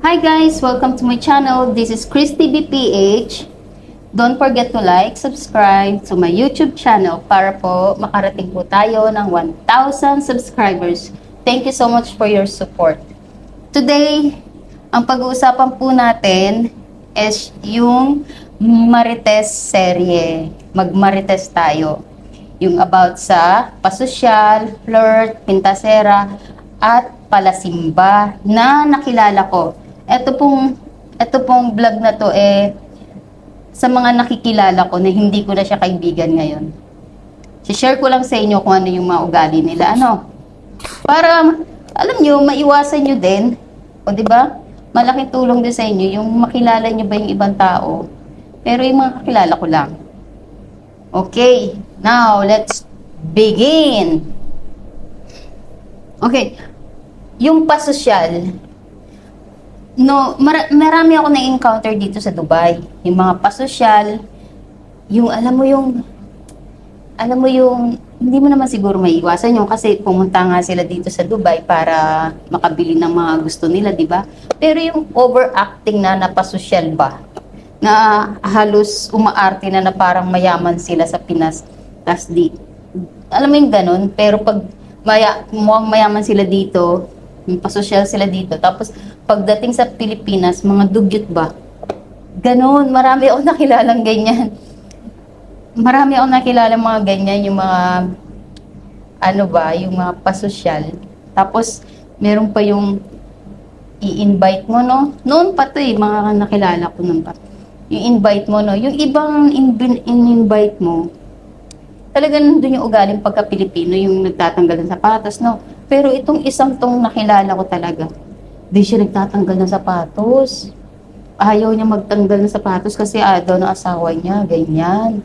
Hi guys! Welcome to my channel. This is Christy BPH. Don't forget to like, subscribe to my YouTube channel para po makarating po tayo ng 1,000 subscribers. Thank you so much for your support. Today, ang pag-uusapan po natin is yung Marites serye. Mag-Marites tayo. Yung about sa pasosyal, flirt, pintasera, at palasimba na nakilala ko. Ito pong, ito pong vlog na to eh, sa mga nakikilala ko na hindi ko na siya kaibigan ngayon. Si-share ko lang sa inyo kung ano yung mga ugali nila. Ano? Para, alam nyo, maiwasan nyo din. Di ba? Malaking tulong din sa inyo yung makilala nyo ba yung ibang tao. Pero yung mga kakilala ko lang. Okay, now let's begin. Okay, yung pasosyal, no, mar- marami ako na-encounter dito sa Dubai. Yung mga pasosyal, yung alam mo yung, alam mo yung, hindi mo naman siguro maiiwasan yung kasi pumunta nga sila dito sa Dubai para makabili ng mga gusto nila, di ba? Pero yung overacting na napasosyal ba, na halos umaarte na na parang mayaman sila sa Pinas, tas di, alam mo yung ganun, pero pag maya, mukhang mayaman sila dito, pasosyal sila dito, tapos pagdating sa Pilipinas, mga dugyot ba? Ganun, marami ako nakilalang ganyan. Marami ako nakilala mga ganyan, yung mga, ano ba, yung mga pasosyal. Tapos, meron pa yung i-invite mo, no? Noon pa to eh, mga nakilala ko nun pa. Yung invite mo, no? Yung ibang in- in-invite mo, talagang nandun yung ugaling pagka-Pilipino, yung nagtatanggal ng sapatos, no? Pero itong isang tong nakilala ko talaga, di siya nagtatanggal ng sapatos. Ayaw niya magtanggal ng sapatos kasi ayaw ng asawa niya, ganyan.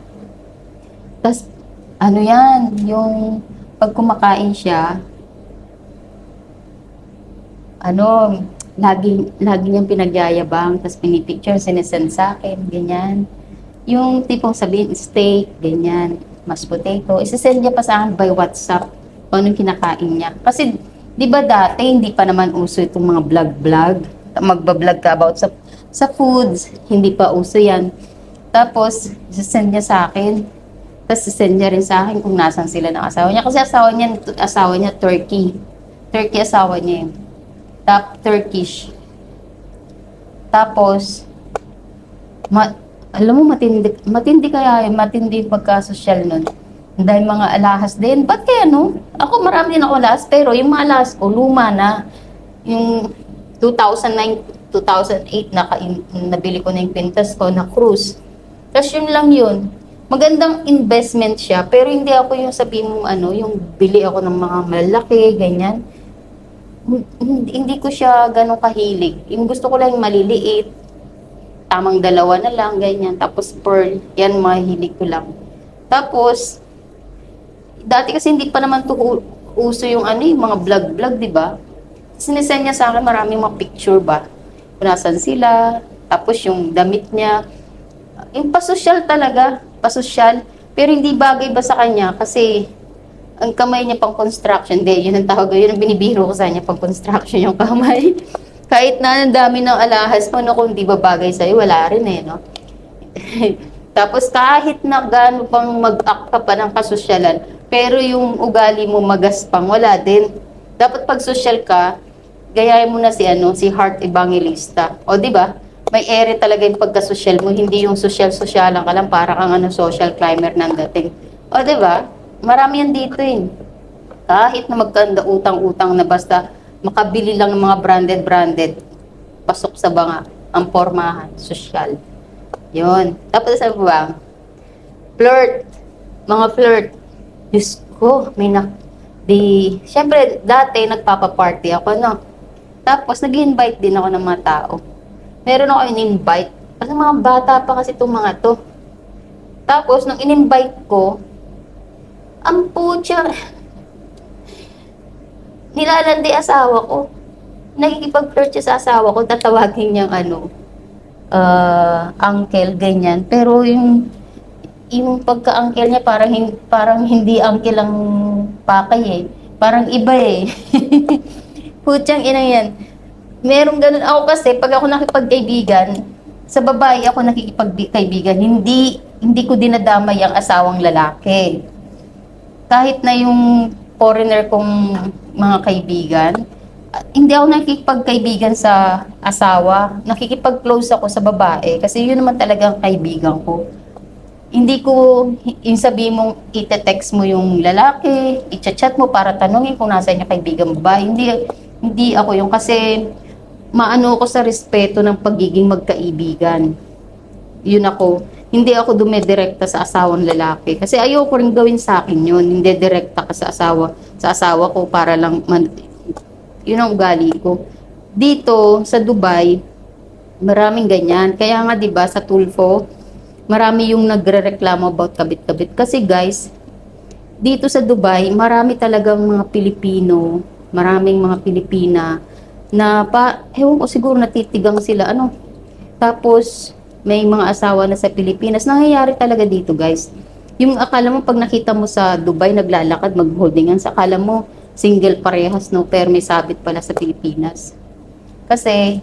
Tapos, ano yan, yung pag kumakain siya, ano, lagi, lagi niyang pinagyayabang, tapos pinipicture, sinesend sa akin, ganyan. Yung tipong sabihin, steak, ganyan, mashed potato, isasend niya pa sa akin by WhatsApp kung kinakain niya. Kasi, di ba dati, hindi pa naman uso itong mga vlog-vlog. Magbablog ka about sa, sa foods, hindi pa uso yan. Tapos, isasend niya sa akin. Tapos, isasend niya rin sa akin kung nasan sila ng asawa niya. Kasi asawa niya, asawa niya, Turkey. Turkey asawa niya yun. Tap, Turkish. Tapos, ma, alam mo, matindi, matindi kaya, matindi pagka-social nun. Dahil mga alahas din. Ba't kaya no? Ako marami din ako alahas, pero yung mga alahas ko, luma na. Yung 2009, 2008, na nabili ko na yung pintas ko na cruise. Tapos yun lang yun. Magandang investment siya, pero hindi ako yung sabihin mo ano, yung bili ako ng mga malaki, ganyan. Hindi, hindi ko siya ganun kahilig. Yung gusto ko lang yung maliliit, tamang dalawa na lang, ganyan. Tapos pearl, yan mahilig ko lang. Tapos, dati kasi hindi pa naman to uso yung ano, yung mga vlog-vlog, di ba? Sinesend niya sa akin maraming mga picture ba? Kung nasan sila, tapos yung damit niya. Yung pasosyal talaga, pasosyal. Pero hindi bagay ba sa kanya kasi ang kamay niya pang construction. Hindi, yun ang tawag, yun ang binibiro ko sa kanya, pang construction yung kamay. Kahit na ang dami ng alahas mo, no, kung di ba bagay sa'yo, wala rin eh, no? Tapos kahit na gaano pang mag-act ka pa ng kasosyalan, pero yung ugali mo magaspang, wala din. Dapat pag social ka, gayahin mo na si ano, si Heart Evangelista. O di ba? May ere talaga yung pagka-social mo, hindi yung social-socialan ka lang para kang ano, social climber ng dating. O di ba? Marami yan dito eh. Kahit na magkanda utang-utang na basta makabili lang ng mga branded-branded, pasok sa banga, ang pormahan, social. Yun. Tapos sabi ba, flirt, mga flirt. Diyos ko, may na, di, syempre, dati nagpapa-party ako, no? Tapos, nag-invite din ako ng mga tao. Meron ako in-invite. Kasi mga bata pa kasi itong mga to. Tapos, nung in-invite ko, ang putya, nilalandi asawa ko. Nakikipag-flirt siya sa asawa ko, tatawagin niyang ano, uh, uncle, ganyan. Pero yung yung pagka-uncle niya parang hin- parang hindi uncle ang pakay eh. Parang iba eh. Putyang ina yan. Merong ganun ako kasi pag ako nakipagkaibigan, sa babae ako nakikipagkaibigan, hindi hindi ko dinadamay ang asawang lalaki. Kahit na yung foreigner kong mga kaibigan, ah, hindi ako nakikipagkaibigan sa asawa. Nakikipag-close ako sa babae kasi yun naman talaga ang kaibigan ko. Hindi ko yung sabi mong ite-text mo yung lalaki, i-chat mo para tanungin kung nasa niya kaibigan ba. Hindi, hindi ako yung kasi maano ko sa respeto ng pagiging magkaibigan. Yun ako. Hindi ako dumidirekta sa asawang lalaki. Kasi ayoko rin gawin sa akin yun. Hindi direkta ka sa asawa, sa asawa ko para lang man, yun ang ugali ko. Dito sa Dubai, maraming ganyan. Kaya nga 'di ba sa Tulfo, marami yung nagrereklamo about kabit-kabit kasi guys, dito sa Dubai, marami talagang mga Pilipino, maraming mga Pilipina na pa, ewan ko siguro natitigang sila, ano. Tapos, may mga asawa na sa Pilipinas. Nangyayari talaga dito, guys. Yung akala mo, pag nakita mo sa Dubai, naglalakad, mag-holding hands, akala mo, single parehas, no? Pero may sabit pala sa Pilipinas. Kasi,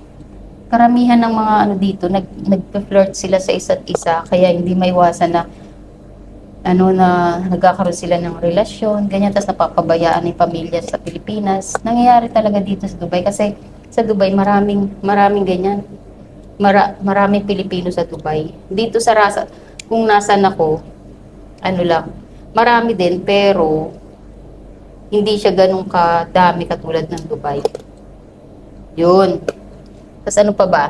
karamihan ng mga ano dito, nag, nag-flirt sila sa isa't isa, kaya hindi maiwasan na ano na nagkakaroon sila ng relasyon, ganyan, tapos napapabayaan yung pamilya sa Pilipinas. Nangyayari talaga dito sa Dubai kasi sa Dubai maraming maraming ganyan. Mara, maraming Pilipino sa Dubai. Dito sa Rasa, kung nasan ako, ano lang, marami din pero hindi siya ganun kadami katulad ng Dubai. Yun. Tapos ano pa ba?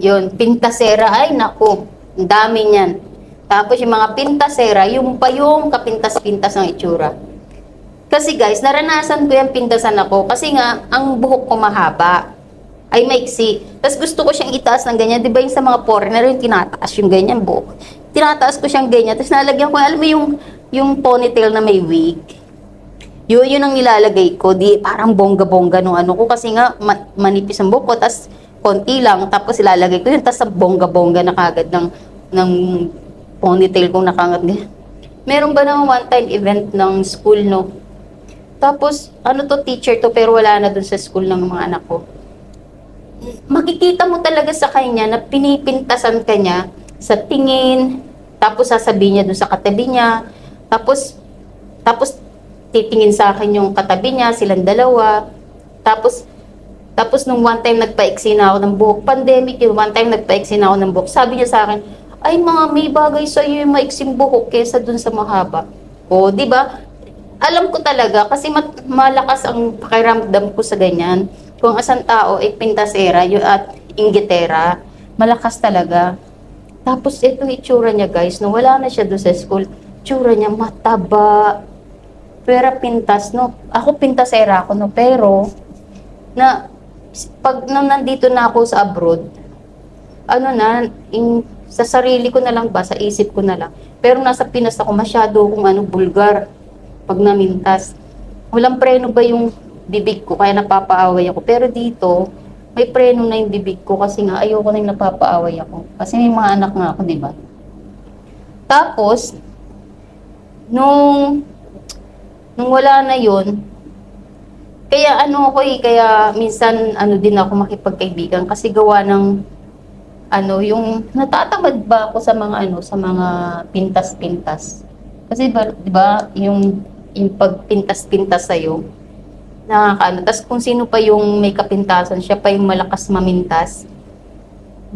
Yun, pintasera. Ay, naku, ang dami niyan. Tapos yung mga pintasera, yung pa yung kapintas-pintas ng itsura. Kasi guys, naranasan ko yung pintasan ako kasi nga, ang buhok ko mahaba. Ay maiksi. Tapos gusto ko siyang itaas ng ganyan. Di ba yung sa mga foreigner, yung tinataas yung ganyan buhok. Tinataas ko siyang ganyan. Tapos nalagyan ko, alam mo yung, yung ponytail na may wig. Yun, yun ang nilalagay ko. Di, parang bongga-bongga nung ano ko. Kasi nga, ma- manipis ang buhok ko. Tapos, konti lang. Tapos, ilalagay ko yun. Tapos, bongga-bongga na kagad ng, ng ponytail kong nakangat. Meron ba naman one-time event ng school, no? Tapos, ano to, teacher to, pero wala na dun sa school ng mga anak ko. Makikita mo talaga sa kanya na pinipintasan ka niya sa tingin, tapos sasabihin niya dun sa katabi niya, tapos, tapos titingin sa akin yung katabi niya, silang dalawa, tapos, tapos nung one time nagpaiksi na ako ng buhok, pandemic yun, one time nagpaiksi na ako ng buhok, sabi niya sa akin, ay mga may bagay sa iyo yung maiksing buhok kesa dun sa mahaba. O, di ba? Alam ko talaga kasi mat- malakas ang pakiramdam ko sa ganyan. Kung asang tao ay pintasera yun, at inggitera, malakas talaga. Tapos ito itsura niya guys, no, wala na siya doon sa school. Itsura niya mataba. Pero pintas, no. Ako pintasera ako, no. Pero, na, pag nang nandito na ako sa abroad, ano na, in, sa sarili ko na lang ba, sa isip ko na lang. Pero nasa Pinas ako, masyado akong ano, bulgar pag namintas. Walang preno ba yung bibig ko, kaya napapaaway ako. Pero dito, may preno na yung bibig ko kasi nga ayoko na yung napapaaway ako. Kasi may mga anak nga ako, di ba? Tapos, nung, nung wala na yun, kaya ano ako eh, kaya minsan ano din ako makipagkaibigan kasi gawa ng ano, yung natatamad ba ako sa mga ano, sa mga pintas-pintas. Kasi ba, 'di ba, yung yung pagpintas-pintas sa iyo nakakaano. Tapos kung sino pa yung may kapintasan, siya pa yung malakas mamintas.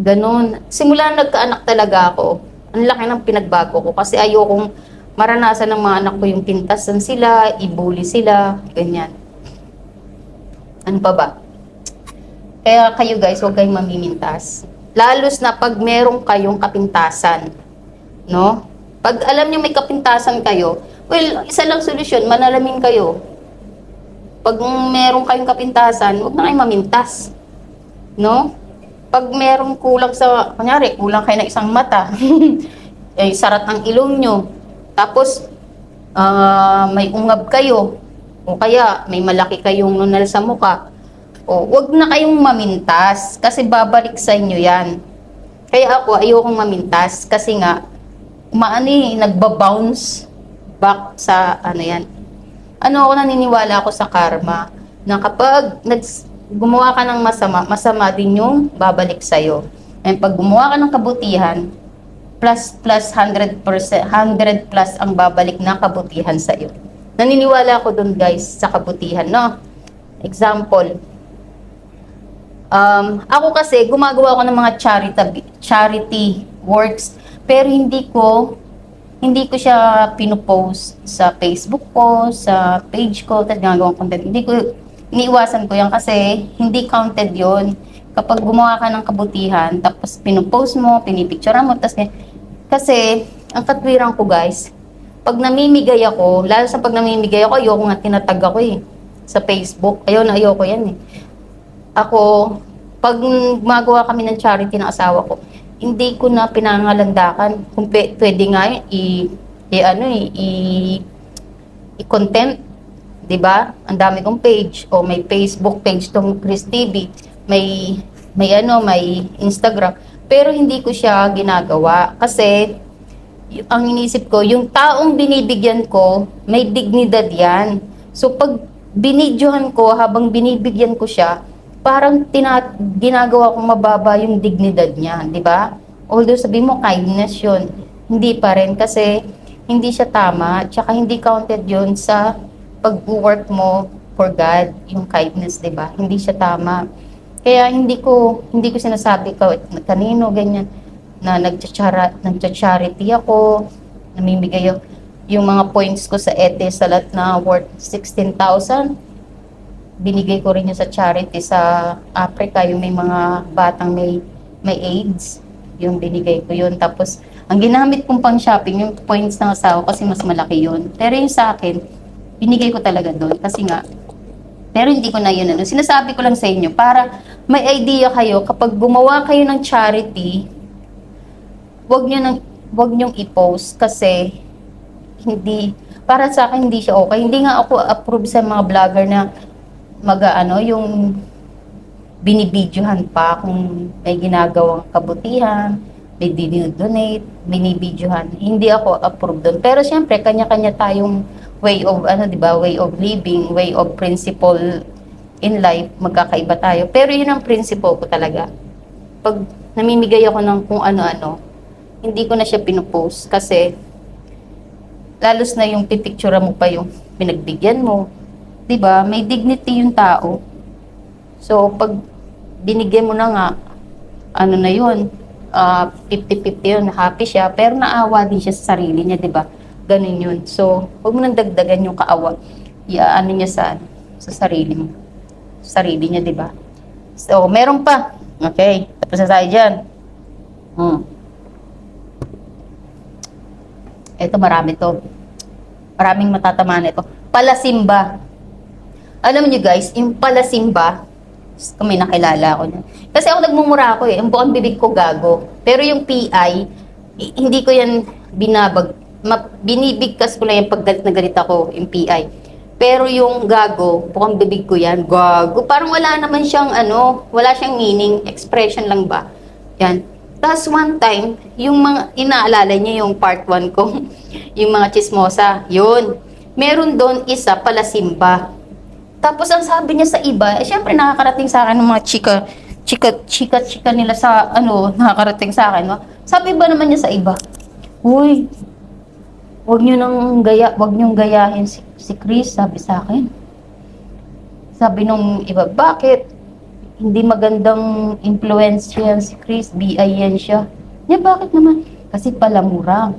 Ganon. Simula nagkaanak talaga ako, ang laki ng pinagbago ko kasi ayokong maranasan ng mga anak ko yung pintasan sila, ibuli sila, ganyan. Ano pa ba? Kaya kayo guys, huwag kayong mamimintas. Lalos na pag meron kayong kapintasan. No? Pag alam niyo may kapintasan kayo, well, isa lang solusyon, manalamin kayo. Pag meron kayong kapintasan, huwag na kayong mamintas. No? Pag meron kulang sa, kunyari, kulang kayo ng isang mata, eh, sarat ang ilong nyo, tapos, ah, may ungab kayo, o kaya may malaki kayong nunal sa muka, o wag na kayong mamintas, kasi babalik sa inyo yan. Kaya ako, ayokong mamintas, kasi nga, umaano eh, nagbabounce back sa ano yan. Ano ako naniniwala ako sa karma. na kapag nags, gumawa ka ng masama, masama din yung babalik sa'yo. And pag gumawa ka ng kabutihan, plus plus 100%, 100 plus ang babalik na kabutihan sa'yo. Naniniwala ako dun guys sa kabutihan, no? Example, um, ako kasi gumagawa ako ng mga charity, charity works, pero hindi ko hindi ko siya pinopost sa Facebook ko, sa page ko, tapos ginagawang content. Hindi ko, iniiwasan ko yan kasi hindi counted yon Kapag gumawa ka ng kabutihan, tapos pinopost mo, pinipicturean mo, tapos kasi, ang katwiran ko guys, pag namimigay ako, lalo sa pag namimigay ako, ayoko nga tinatag ako eh, sa Facebook. Ayaw na ayoko yan eh. Ako, pag gumagawa kami ng charity ng asawa ko, hindi ko na pinangalandakan. Kung pwede nga yun, i, i ano eh, i, i-content. 'di ba? Ang dami kong page o may Facebook page tong Chris TV, may may ano, may Instagram. Pero hindi ko siya ginagawa kasi ang inisip ko, yung taong binibigyan ko, may dignidad yan. So pag binidyohan ko habang binibigyan ko siya, parang tina- ginagawa kong mababa yung dignidad niya, di ba? Although sabi mo kindness yun, hindi pa rin kasi hindi siya tama, tsaka hindi counted yun sa pag-work mo for God, yung kindness, di ba? Hindi siya tama. Kaya hindi ko hindi ko sinasabi ka kanino ganyan na nagcha-charity ako, namimigay ako yung mga points ko sa ETE salat na worth 16,000 binigay ko rin yun sa charity sa Africa, yung may mga batang may may AIDS, yung binigay ko yun. Tapos, ang ginamit kong pang shopping, yung points ng asawa kasi mas malaki yun. Pero yung sa akin, binigay ko talaga doon kasi nga, pero hindi ko na yun ano. Sinasabi ko lang sa inyo, para may idea kayo, kapag gumawa kayo ng charity, wag nyo nang wag nyong i-post kasi hindi para sa akin hindi siya okay. Hindi nga ako approve sa mga vlogger na mag-ano yung binibidyohan pa kung may ginagawang kabutihan, may dinidonate, binibidyohan. Hindi ako approve doon. Pero syempre, kanya-kanya tayong way of, ano, di ba, way of living, way of principle in life, magkakaiba tayo. Pero yun ang principle ko talaga. Pag namimigay ako ng kung ano-ano, hindi ko na siya pinupost kasi lalos na yung pipicture mo pa yung pinagbigyan mo. 'Di ba? May dignity yung tao. So, pag binigyan mo na nga, ano na yun, ah, 50-50 yun, happy siya, pero naawa din siya sa sarili niya, di ba? Ganun yun. So, huwag mo nang dagdagan yung kaawa. Iaano niya sa, sa sarili mo. Sa sarili niya, di ba? So, meron pa. Okay, tapos na tayo dyan. Hmm. Ito, marami to. Maraming matatamaan ito. Palasimba. Alam niyo guys, yung palasimba, may nakilala ako niyan. Kasi ako nagmumura ako eh. Ang buong bibig ko gago. Pero yung PI, hindi ko yan binabag. Binibigkas ko lang yung pag galit na galit ako, yung PI. Pero yung gago, bukang bibig ko yan, gago. Parang wala naman siyang ano, wala siyang meaning, expression lang ba. Yan. Tapos one time, yung mga, inaalala niya yung part 1 ko, yung mga chismosa, yun. Meron doon isa pala simba. Tapos ang sabi niya sa iba, eh syempre nakakarating sa akin ng mga chika, chika, chika, chika nila sa ano, nakakarating sa akin, no? Sabi ba naman niya sa iba, Uy, wag niyo nang gaya, wag niyong gayahin si, si Chris, sabi sa akin. Sabi nung iba, bakit? Hindi magandang influence yan si Chris, BI siya. Niya, bakit naman? Kasi palamura.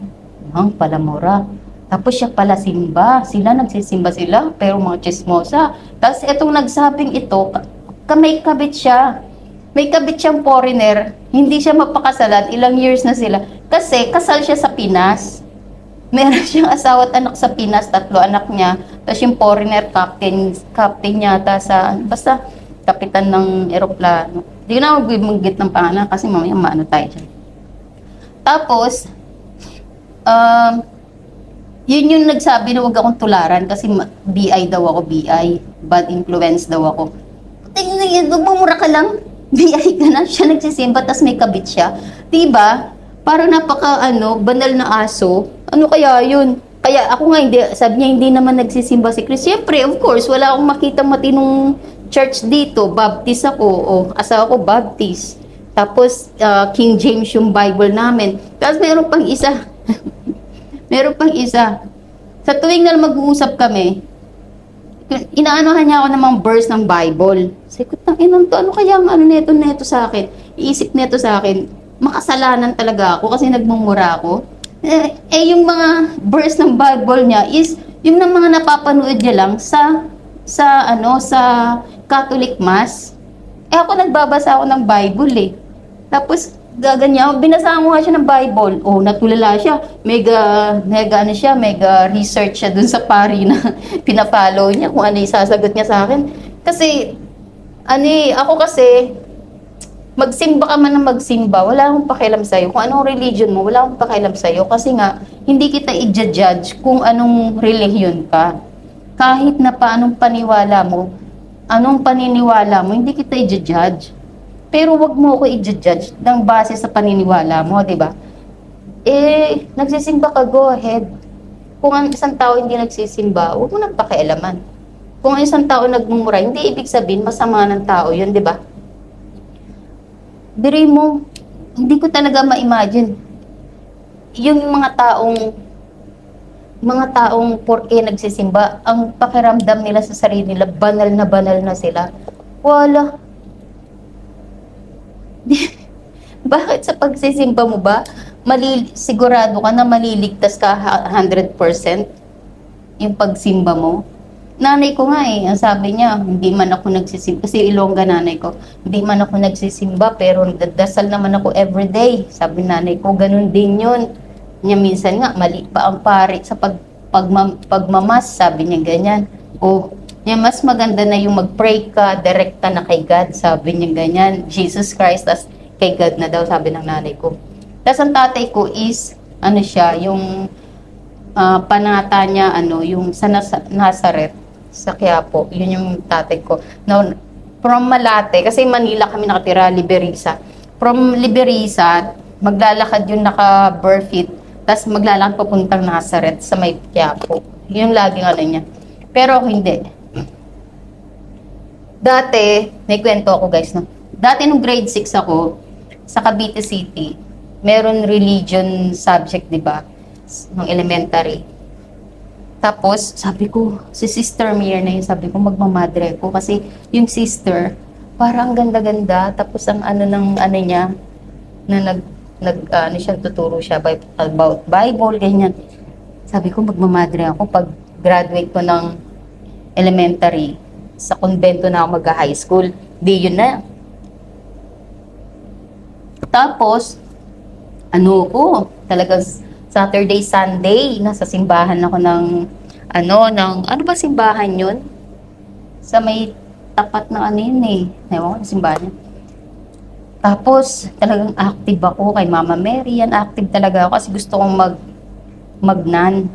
Ang palamura. Tapos siya pala simba. Sila nagsisimba sila, pero mga chismosa. Tapos itong nagsabing ito, ka- ka- may kabit siya. May kabit siyang foreigner. Hindi siya mapakasalan. Ilang years na sila. Kasi kasal siya sa Pinas. Meron siyang asawa at anak sa Pinas, tatlo anak niya. Tapos yung foreigner captain, captain yata sa, basta kapitan ng eroplano. Hindi ko na magbibanggit ng pangalan kasi mamaya maano tayo dyan. Tapos, um, yun yung nagsabi na huwag akong tularan kasi BI daw ako, BI. Bad influence daw ako. Tingnan yun, bumura ka lang. BI ka na. Siya nagsisimba, tas may kabit siya. Diba? Parang napaka, ano, banal na aso. Ano kaya yun? Kaya ako nga, hindi, sabi niya hindi naman nagsisimba si Chris. Siyempre, of course, wala akong makita matinong church dito. Baptist ako, o asawa ko Baptist. Tapos, ah, King James yung Bible namin. Tapos meron pang isa. meron pang isa. Sa tuwing na mag-uusap kami, inaanohan niya ako ng mga verse ng Bible. Sabi ko, tanginan to, ano kaya ang ano neto neto sa akin? Iisip neto sa akin, makasalanan talaga ako kasi nagmumura ako. Eh, eh, yung mga verse ng Bible niya is yung ng mga napapanood niya lang sa sa ano sa Catholic Mass. Eh ako nagbabasa ako ng Bible eh. Tapos gaganyan, binasa mo nga siya ng Bible. Oh, natulala siya. Mega, mega ano siya, mega research siya dun sa pari na pinafollow niya kung ano yung sasagot niya sa akin. Kasi, ano eh, ako kasi, magsimba ka man ng magsimba, wala akong pakialam sa'yo. Kung anong religion mo, wala akong pakialam sa'yo. Kasi nga, hindi kita i-judge kung anong religion ka. Kahit na paanong paniwala mo, anong paniniwala mo, hindi kita i-judge. Pero wag mo ako i-judge ng base sa paniniwala mo, di ba? Eh, nagsisimba ka, go ahead. Kung ang isang tao hindi nagsisimba, huwag mo nang pakialaman. Kung ang isang tao nagmumura, hindi ibig sabihin masama ng tao yun, di ba? Diri mo, hindi ko talaga ma-imagine. Yung mga taong mga taong porke nagsisimba, ang pakiramdam nila sa sarili nila, banal na banal na sila. Wala. Bakit sa pagsisimba mo ba, malil sigurado ka na maliligtas ka ha- 100% yung pagsimba mo? Nanay ko nga eh, ang sabi niya, hindi man ako nagsisimba, kasi Ilongga nanay ko, hindi man ako nagsisimba, pero nagdadasal naman ako everyday. Sabi nanay ko, ganun din yun. Niya minsan nga, mali pa ang pari sa pag, pagma, pagmamas, sabi niya ganyan. O, niya mas maganda na yung mag-pray ka, direkta na kay God, sabi niya ganyan. Jesus Christ, tas kay God na daw, sabi ng nanay ko. Tapos ang tatay ko is, ano siya, yung ah, panata niya, ano, yung sa Nas- Nazareth, sa Quiapo, yun yung tatay ko. No, from Malate, kasi Manila kami nakatira, Liberisa. From Liberisa, maglalakad yung naka-bare feet, tapos maglalakad papuntang Nazareth sa may Quiapo. Yun laging ano niya. Pero ako hindi. Dati, may kwento ako guys, no? Dati nung grade 6 ako, sa Cavite City, meron religion subject, di ba? Nung elementary. Tapos, sabi ko, si Sister Mir na yun, sabi ko, magmamadre ko. Kasi yung sister, parang ganda-ganda. Tapos ang ano ng ano niya, na nag, nag ano siya, tuturo siya by, about Bible, ganyan. Sabi ko, magmamadre ako pag graduate ko ng elementary. Sa konbento na ako mag-high school. Di yun na. Tapos, ano ko, talagang Saturday, Sunday, nasa simbahan ako ng, ano, ng, ano ba simbahan yun? Sa may tapat na ano yun eh. Ewan ko na simbahan yun. Tapos, talagang active ako kay Mama Mary. Yan, active talaga ako kasi gusto kong mag, magnan.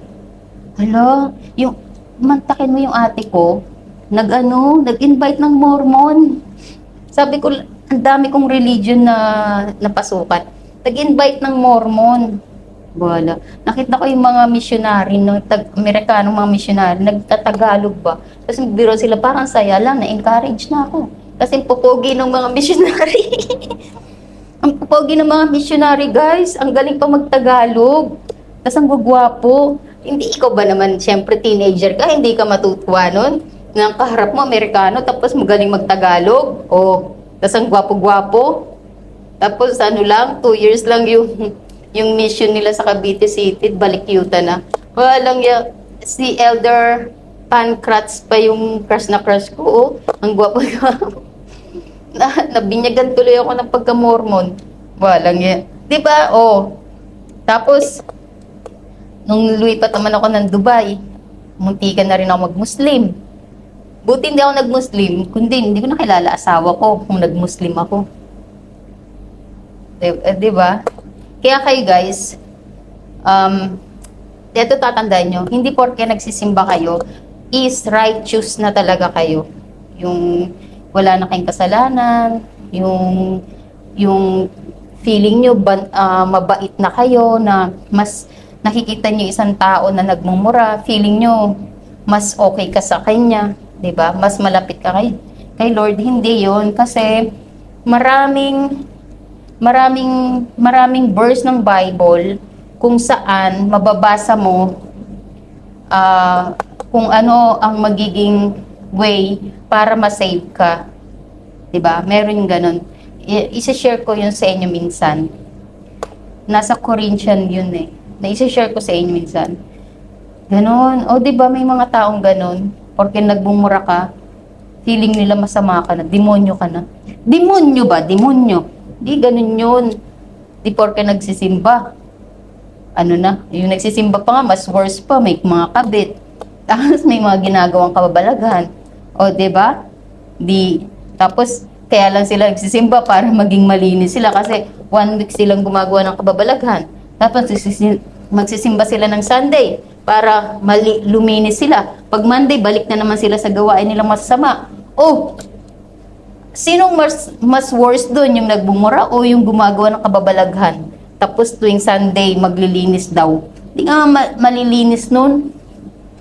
Hala, yung, mantakin mo yung ate ko, nag-ano, nag-invite ng Mormon. Sabi ko, ang dami kong religion na napasukan. Nag-invite ng Mormon. Wala. Nakita ko yung mga missionary, no, tag Amerikanong mga missionary, nagtatagalog ba? Kasi biro sila, parang saya lang, na-encourage na ako. Kasi pupogi ng mga missionary. ang pupogi ng mga missionary, guys. Ang galing pa magtagalog. Tapos ang gugwapo. Hindi ikaw ba naman, syempre teenager ka, hindi ka matutuwa nun? Nang kaharap mo, Amerikano, tapos magaling magtagalog. O, tapos ang gwapo-gwapo. Tapos ano lang, two years lang yung yung mission nila sa Cavite City, balik yuta na. Walang ya, si Elder Pancrats pa yung crush na crush ko. Oh. Ang gwapo na, nabinyagan tuloy ako ng pagka-mormon. Walang yan. Di ba? Oh. Tapos, nung lumipat naman ako ng Dubai, muntikan na rin ako mag-Muslim. Buti hindi ako nag-Muslim, kundi hindi ko nakilala asawa ko kung nag-Muslim ako. Di, eh, di ba? Kaya kayo guys, um, ito tatandaan nyo, hindi porke nagsisimba kayo, is righteous na talaga kayo. Yung wala na kayong kasalanan, yung yung feeling nyo ban, ah, mabait na kayo na mas nakikita nyo isang tao na nagmumura, feeling nyo mas okay ka sa kanya, 'di ba? Mas malapit ka kay kay Lord. Hindi 'yon kasi maraming maraming maraming verse ng Bible kung saan mababasa mo ah, kung ano ang magiging way para ma-save ka. 'Di ba? Meron ganun. I- isa-share ko 'yun sa inyo minsan. Nasa Corinthian 'yun eh. Na isa-share ko sa inyo minsan. Ganon. O, di ba may mga taong ganon? Porque nagbumura ka, feeling nila masama ka na, demonyo ka na. Demonyo ba? Demonyo. Di ganun yun. Di porke nagsisimba. Ano na, yung nagsisimba pa nga, mas worse pa, may mga kabit. Tapos may mga ginagawang kababalaghan. O, di ba? Di, tapos, kaya lang sila nagsisimba para maging malinis sila kasi one week silang gumagawa ng kababalaghan. Tapos sisi- magsisimba sila ng Sunday para mali, luminis sila. Pag Monday, balik na naman sila sa gawain nilang masama. Oh, sinong mas, mas worse doon? Yung nagbumura o yung gumagawa ng kababalaghan? Tapos tuwing Sunday, maglilinis daw. Di nga ma- malilinis nun.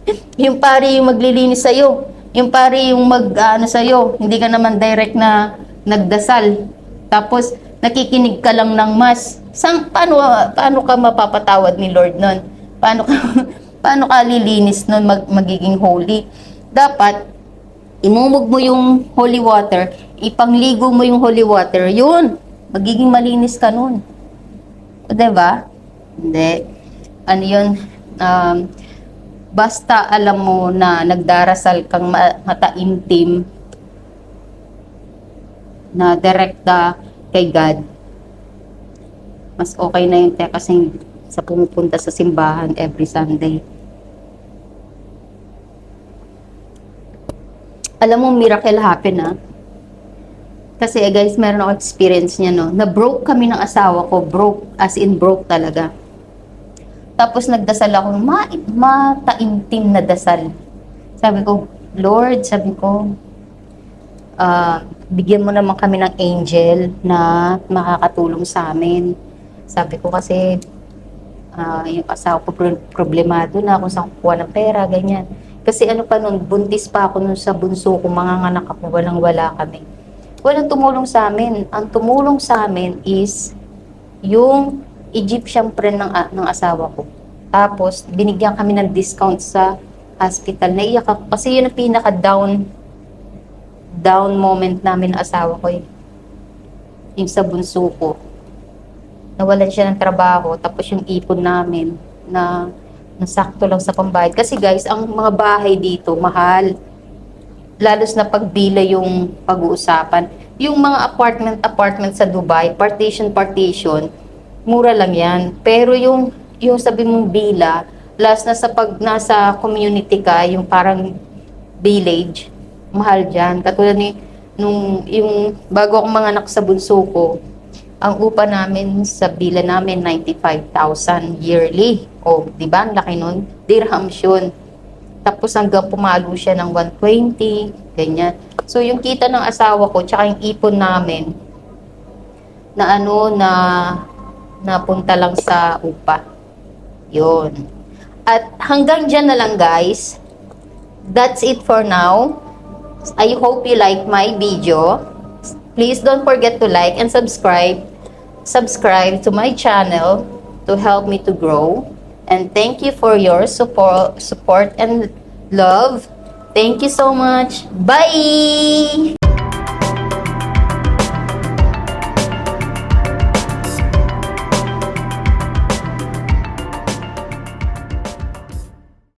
yung pari yung maglilinis sa'yo. Yung pari yung mag, ano sa'yo. Hindi ka naman direct na nagdasal. Tapos, nakikinig ka lang ng mas. Sang, paano, paano ka mapapatawad ni Lord nun? Paano ka, paano ka lilinis nun mag, magiging holy? Dapat, imumog mo yung holy water, ipangligo mo yung holy water, yun, magiging malinis ka nun. O, diba? Hindi. Ano yun? Um, basta alam mo na nagdarasal kang ma- mataimtim na direkta kay God, mas okay na yun te kasi sa pumupunta sa simbahan every Sunday. Alam mo, miracle happen ha. Kasi eh, guys, meron ako experience niya no. Na broke kami ng asawa ko. Broke, as in broke talaga. Tapos nagdasal ako, ma mataimtim na dasal. Sabi ko, Lord, sabi ko, ah, bigyan mo naman kami ng angel na makakatulong sa amin. Sabi ko kasi, ah, yung asawa ko pro- problemado na kung saan kukuha ng pera, ganyan. Kasi ano pa nun, buntis pa ako nun sa bunso ko, mga nganak ako, walang wala kami. Walang tumulong sa amin. Ang tumulong sa amin is yung Egyptian friend ng, ng asawa ko. Tapos, binigyan kami ng discount sa hospital. Naiyak ako kasi yun ang pinaka-down down moment namin asawa ko eh. Yung sa bunso ko. Nawalan siya ng trabaho. Tapos yung ipon namin na nasakto lang sa pambayad. Kasi guys, ang mga bahay dito, mahal lalos na pagbila yung pag-uusapan. Yung mga apartment apartment sa Dubai, partition partition, mura lang 'yan. Pero yung yung sabi mong bila, last na sa pag nasa community ka, yung parang village, mahal diyan. Katulad ni nung yung bago akong mga anak sa bunso ko, ang upa namin sa bila namin 95,000 yearly. O, di ba? Ang laki nun. Dirhams yun. Tapos hanggang pumalo siya ng 120, ganyan. So yung kita ng asawa ko, tsaka yung ipon namin, na ano, na napunta lang sa upa. Yun. At hanggang dyan na lang guys. That's it for now. I hope you like my video. Please don't forget to like and subscribe. Subscribe to my channel to help me to grow. And thank you for your support, support and love. Thank you so much. Bye!